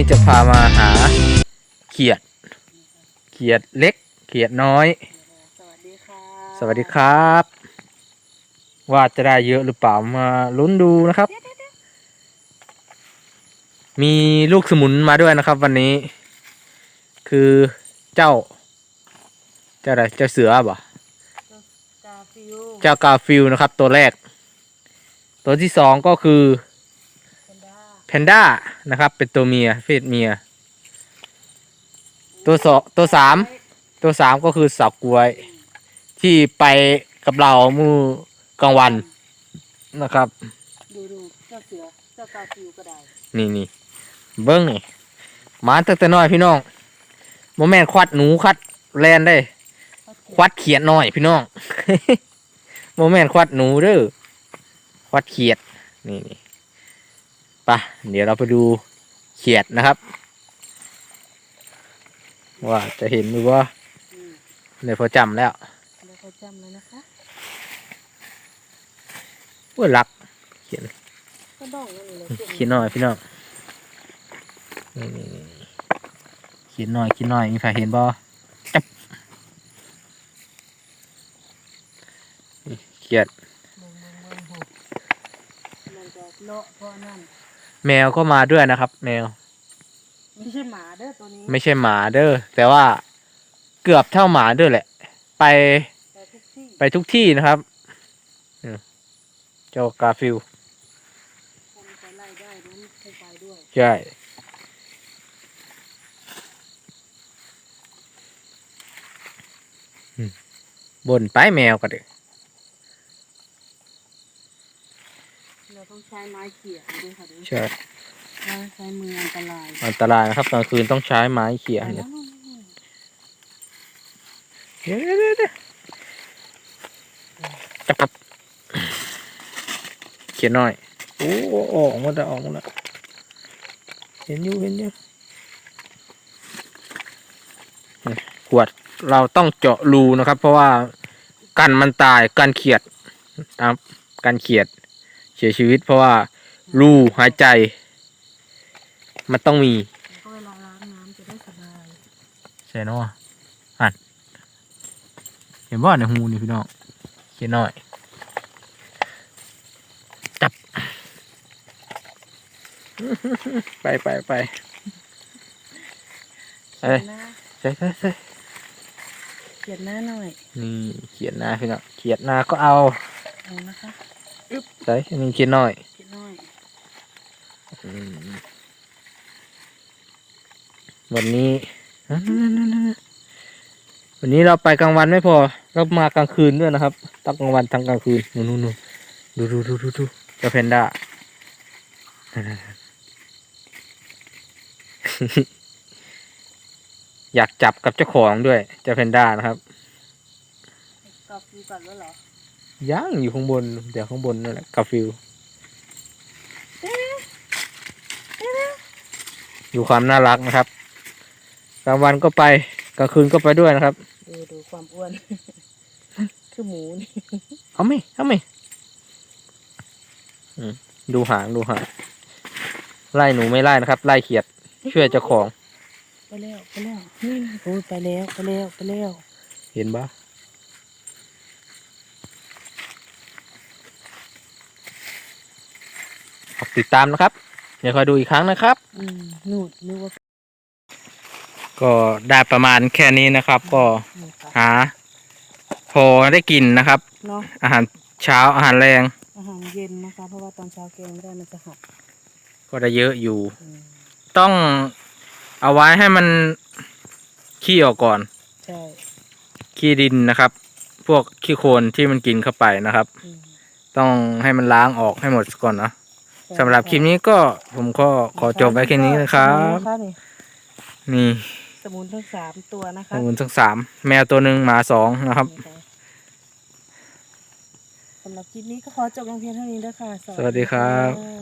จะพามาหาเขียด เขียดเล็ก เขียดน้อย สวัสดีค่ะสวัสดีครับ ว่าจะได้เยอะหรือเปล่ามาลุ้นดูนะครับ มีลูกสมุนมาด้วยนะครับ วันนี้ คือเจ้า เจ้าอะไรเจ้าเสือบ่กาฟิวเจ้ากาฟิลนะครับ ตัวแรก ตัวที่สองก็คือแพนด้า แพนด้านะครับ เป็นตัวเมียเพศเมีย ตัวสองตัวสามตัวสามก็คือสาวกล้วย ที่ไปกับเราเมื่อกลางวันนะครับ ดูดูเจ้าเสือเจ้ากาฟิวก็ได้ นี่นี่เบิ้งนี่มาตั้งแต่น้อยพี่น้องโมแมนควัดหนูควัดแลนได้ ควัดเขียดน้อยพี่น้องโมแมนควัดหนูเด้อควัดเขียดนี่นี่ ปะเดี๋ยวเราไปดูเขียดนะครับ ว่าจะเห็นหรือว่าอืมเลยพอจำแล้วแล้วก็จำเลยนะคะเพื่อรักเขียนก็ดองนั่นเลยเขียนน้อยพี่น้องนี่นี่นี่เขียนน้อยเขียนน้อยมีใครเห็นบ่จับนี่เขียดเบิ่งเบิ่งเบิ่งโหมันจะเลาะเพราะนั่น แมวก็มาด้วยนะครับ แมว ไม่ใช่หมาเด้อตัวนี้ไม่ใช่หมาเด้อแต่ว่าเกือบเท่าหมาเด้อแหละ ไปแต่ทุกที่ไปทุกที่นะครับอืมเจ้ากาฟิลคนจะไล่ได้นั้นให้ไปด้วยใช่อืมบนไปแมวก็เด้อ เราต้องใช้ไม้เขี่ยด้วยค่ะเด้อใช่เราใช้มืออันตรายอันตรายนะครับกลางคืนต้องใช้ไม้เขี่ยไปเนี่แล้ยวนู่นนู่นเดี๋ยวเดี๋ยวเดี๋ยวเดี๋ยวจับจับเขียนหน่อยโอ้โอ้โอ้ออกมาแล้วออกมาแล้วเห็นอยู่เห็นอยู่นี่ขวดเราต้องเจาะรูนะครับ เพราะว่ากันมันตายกันเขียดนะครับกันเขียด เสียชีวิตเพราะว่ารูหายใจ มันต้องมีแล้วก็เวลาล้างน้ำจะได้สบายใช่เนาะอ่านเห็นว่าในหูนี่พี่น้องเขียนหน่อย จับ ไปไปไปเอ้ยหน้าใช่ใช่ใช่เขียนหน้าหน่อยนี่เขียนหน้าพี่น้องเขียนหน้าก็เอาเอานะคะ ใช่อันนี้เขียนหน่อยเขียนหน่อยอืมวันนี้วันนี้เราไปกลางวันไม่พอ เรามากลางคืนด้วยนะครับตั้งกลางวันทั้งกลางคืนนู่นนู่นนู่นดูดูดูดูดูเจ้าแพนด้าอยากจับกับเจ้าของด้วยเจ้าแพนด้านะครับกลับดูกันแล้วเหรอ ย่างอยู่ข้างบน เดี๋ยวข้างบนนั่นแหละกาฟิลอยู่ความน่ารักนะครับกลางวันก็ไปกลางคืนก็ไปด้วยนะครับดูดูความอ้วน คือหมูนี่เอาไหมเอาไหมอืมดูหางดูหางไล่หนูไม่ไล่นะครับ ไล่เขียดช่วยเจ้าของ ไปแล้วไปแล้วนี่นะโอ้ยไปแล้วไปแล้วไปแล้ว เห็นปะฝาก ติดตามนะครับ เดี๋ยวคอยดูอีกครั้งนะครับ อืมนู่นนึกว่าก็ได้ประมาณแค่นี้นะครับ ก็นี่ค่ะหา พอได้กินนะครับ เนาะอาหารเช้าอาหารแรงอาหารเย็นนะคะ เพราะว่าตอนเช้าแกงไม่ได้มันจะหักก็ได้เยอะอยู่ อืมต้องเอาไว้ให้มันขี้ออกก่อน ใช่ขี้ดินนะครับ พวกขี้โคลนที่มันกินเข้าไปนะครับ อืมต้องให้มันล้างออกให้หมดก่อนนะใช่ สำหรับคลิปนี้ก็ผมก็ขอจบไว้แค่นี้นะครับสมุนนี่นี่สมุนทั้งสามตัวนะคะขอบคุณทั้งสามแมวตัวหนึ่งหมาสองนะครับนี่ค่ะสำหรับคลิปนี้ก็ขอจบลงเพียงเท่านี้แล้วค่ะ สวัสดีครับค่ะ